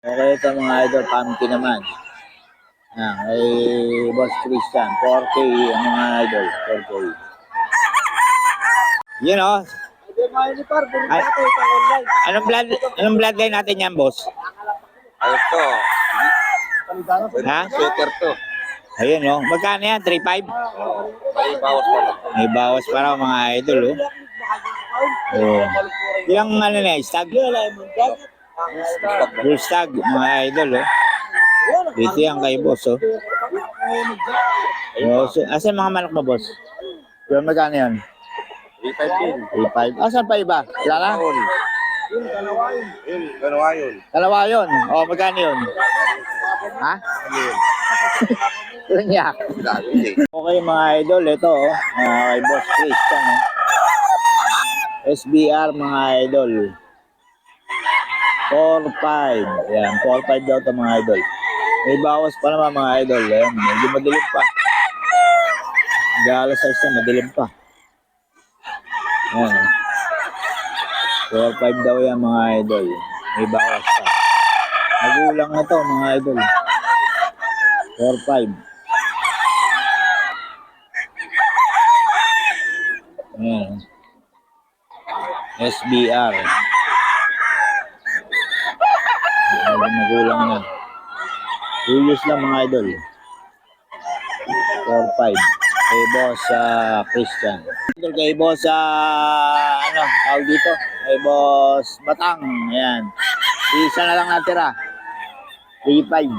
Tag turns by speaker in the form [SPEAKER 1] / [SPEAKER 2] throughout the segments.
[SPEAKER 1] Okay, ito mga idol, pumpkin naman. Ah, kay Boss Christian, 4K ang mga idol, 4K. Yun oh. Ay, anong blood, anong bloodline natin yan, boss?
[SPEAKER 2] Ano to?
[SPEAKER 1] Ha?
[SPEAKER 2] Sweater to.
[SPEAKER 1] Ayun oh. Magkano yan? 3.5?
[SPEAKER 2] May bawas pa lang.
[SPEAKER 1] May bawas pa raw mga idol oh. Oh. Yung ano na, stag? Full stag, mga idol oh. Dito yan kay boss oh. oh so, asan mga manok mo, boss? Yung magkano yan?
[SPEAKER 2] 3.5 din.
[SPEAKER 1] 3.5. Asan pa iba? Wala na?
[SPEAKER 2] Yun. Yun, ganawa yun.
[SPEAKER 1] Dalawa yun. O, magkano yun? Ha?
[SPEAKER 2] Ano yun?
[SPEAKER 1] Okay mga idol, ito oh. Uh, kay Boss Christian oh. SBR mga idol. 4-5. Ayan, 4-5 daw to mga idol. May bawas pa naman mga idol. Ayan, medyo madilim pa. Gala size na, madilim pa. Ayan. 4-5 daw yan mga idol. May bawas pa. Magulang na to mga idol. 4-5. Ayan. SBR. Medyo magulang na. Two years lang mga idol. 4-5. Kay boss ah, Christian. Idol kay boss sa ano, tawag dito. Kay boss Batang. Ayan. Isa na lang natira. 3-5.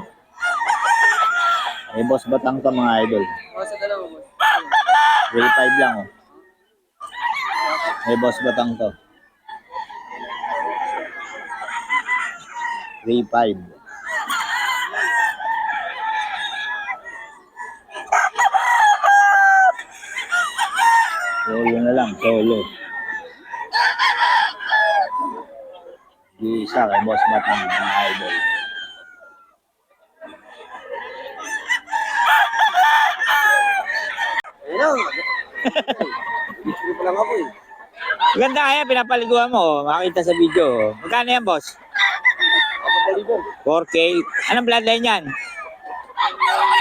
[SPEAKER 1] Kay boss Batang to mga idol. 3-5 lang oh. May boss batang to. 3-5. Solo na lang, solo. Di isa kay boss batang mga idol. Ganda kaya, pinapaliguan mo. oh. Makita sa video. oh. Magkano yan, boss?
[SPEAKER 2] Apat na libo.
[SPEAKER 1] 4K. Anong bloodline yan?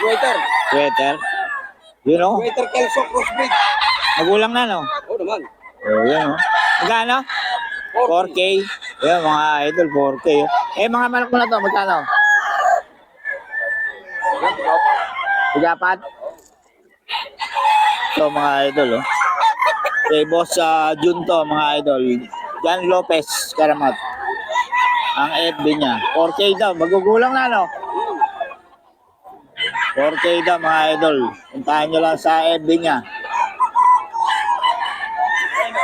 [SPEAKER 2] Sweater.
[SPEAKER 1] Sweater? Yun o.
[SPEAKER 2] Sweater Kelso Crossbreed.
[SPEAKER 1] Magulang na, no?
[SPEAKER 2] Oo naman.
[SPEAKER 1] Oh, yun o. Magkano? 4K. Yan, mga idol, 4K. oh. Eh, mga manok mo na to, magkano? Tigapat? So, mga idol, oh. Kay boss sa Jun to, mga idol. Jan Lopez, Karamat. Ang FB niya. 4K daw, magugulang na, no? 4K daw, mga idol. Puntahan nyo lang sa FB niya.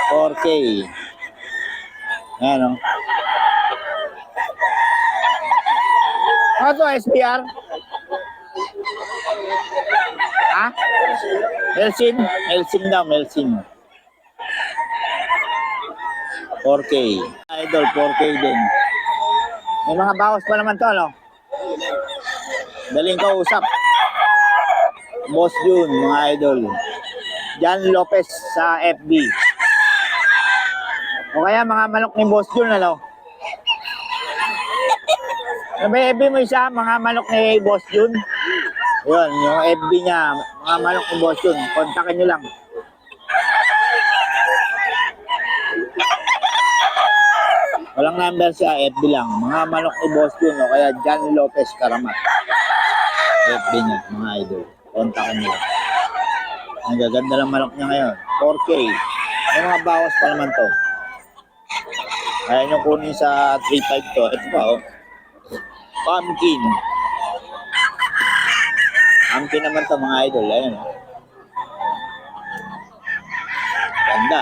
[SPEAKER 1] 4K. Ayan, oh. Ano to, SPR? Ha? Melsin? Melsin daw, Melsin. 4K. Idol, 4K din. May mga bawas pa naman to, no? Daling kausap. Boss Jun, mga idol. Jan Lopez sa FB. O kaya mga manok ni Boss Jun, ano? May FB mo isa, mga manok ni Boss Jun. Yun, yung FB niya, mga manok ni Boss Jun. Kontakin nyo lang. Walang number siya, FB lang. Mga manok ni Boss Jun, o kaya Jan Lopez Karamat. FB niya, mga idol. Kontakin lang. Ang gaganda ng manok niya ngayon. 4K. May mga bawas pa naman to. Kaya nyo kunin sa 3.5 to. Ito pa, oh. Pumpkin. Pumpkin naman to, mga idol. Ayan, oh. Ganda.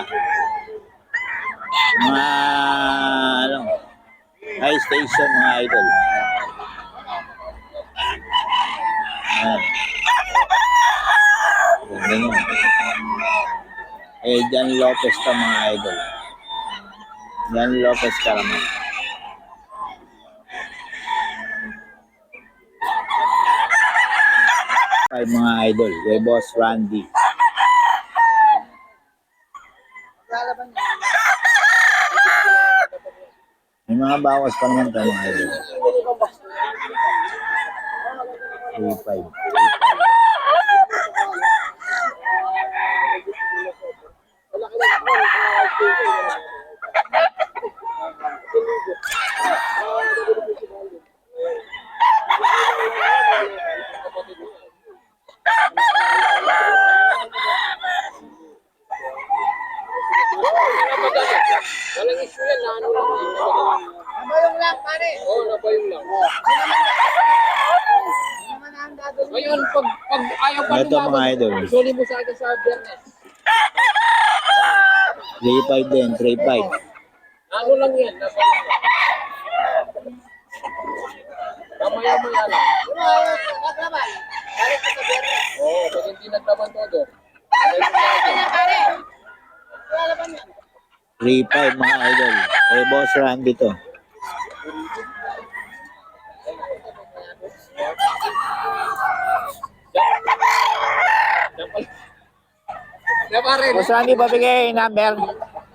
[SPEAKER 1] Mga, ano, high station, mga idol. Ayan. Eh, Jan Lopez to, mga idol. Jan Lopez Karaman. Ay, mga idol. Kay Boss Randy. May mga bawas pa naman tayo mga idol. 3-5. Ito mga idol.
[SPEAKER 2] isuli mo sa akin sa Bernes.
[SPEAKER 1] 3-5 din, 3-5.
[SPEAKER 2] Ano lang yan, lang. Kamaya-maya lang.
[SPEAKER 3] Ano naglaban? Pare ka sa Bernes.
[SPEAKER 2] Oo, pag hindi naglaban todo. akin.
[SPEAKER 3] Kanya, pare. Wala laban yan.
[SPEAKER 1] 3-5 mga idol. Kay Boss Randy to.
[SPEAKER 2] Pare.
[SPEAKER 1] Boss Randy, pabigay number.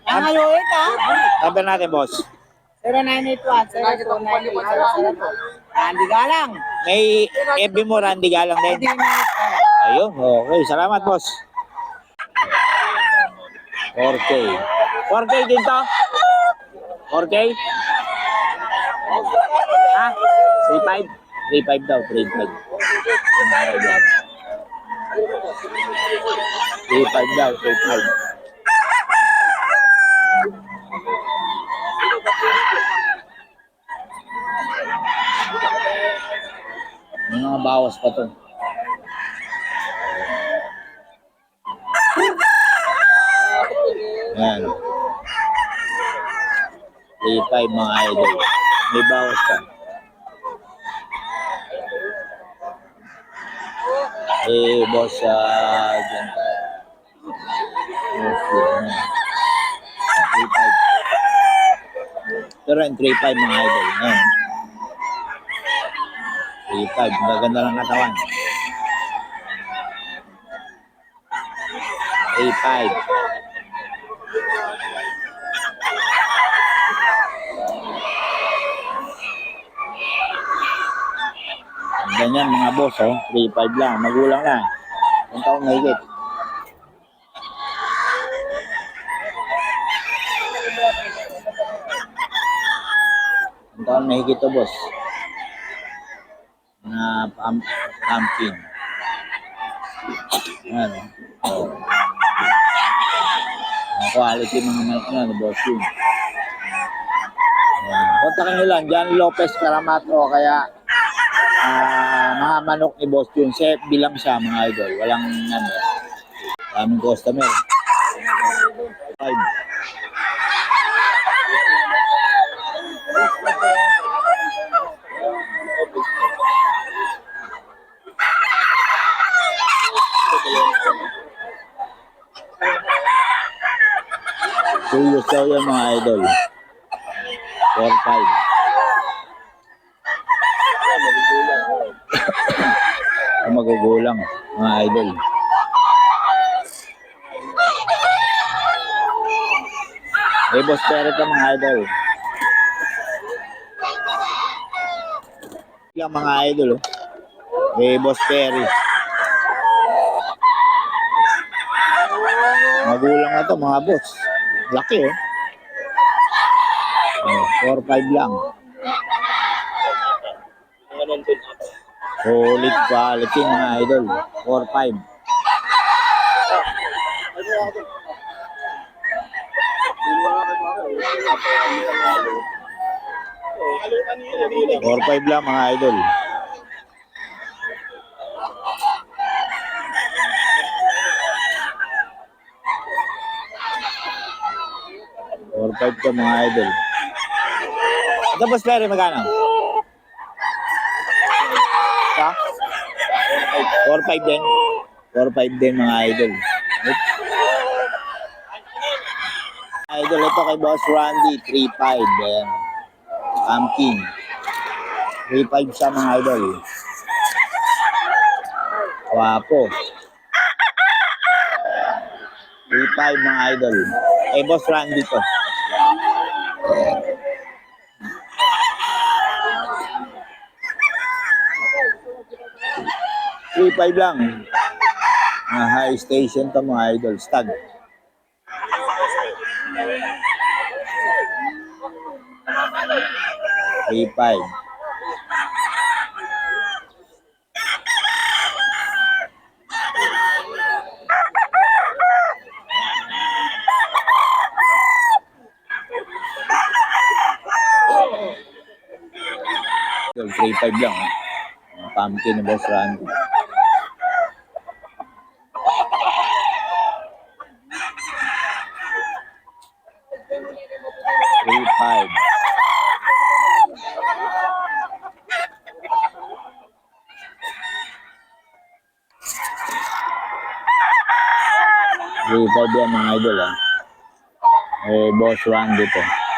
[SPEAKER 3] Nangaluit ha.
[SPEAKER 1] Number natin, boss.
[SPEAKER 3] 0981 Andy Galang.
[SPEAKER 1] May FB mo, Randy Galang din. Ayun, okay. Salamat, boss. 4K. 4K din to? 4K? Ha? 3.5? 3.5 daw, 3.5. 3.5 daw, 3.5. May mga bawas pa to. Ayan. 3.5 mga idol. May bawas pa. Eh, boss, ah, dyan tayo. Boss, dyan. 3.5. Pero yung 3.5 mga idol. Ayan. 3.5. Maganda lang katawan. 3.5. Ganyan mga boss, oh. 3.5 lang. Magulang na. Kung taong mahigit. Kung taong mahigit to, boss. Na pam pumpkin. Ayan, oh. Ang quality mga manok na, boss yun. Kontakin nyo lang, John Lopez Caramato, kaya ah mga manok ni Boss Jun. Chef bilang siya mga idol. Walang ano. Daming customer. Five. Two years daw yan mga idol. Four, five. Ang magugulang, mga idol. Eh, boss, pero ito mga idol. Yan mga idol, oh. Eh, boss Perry. Magulang na to, mga boss. Laki, oh. Oh, 4-5 lang. Solid quality mga idol. 4-5. Four five lang mga idol. Four five to mga idol. Boss Perry, magkano? Ha? 4-5 din. 4-5 din mga idol. Idol, ito kay Boss Randy, 3-5. Ayan. Pumpkin. 3-5 siya mga idol. Wapo. 3-5 mga idol. Eh, Boss Randy to. 3.5 lang. Mga high station to mga idol. Stag. Three five. Idol, 3.5 lang. ah. Pumpkin ni Boss Randy. Three five. Yan mga idol ah. Eh, Boss Randy to.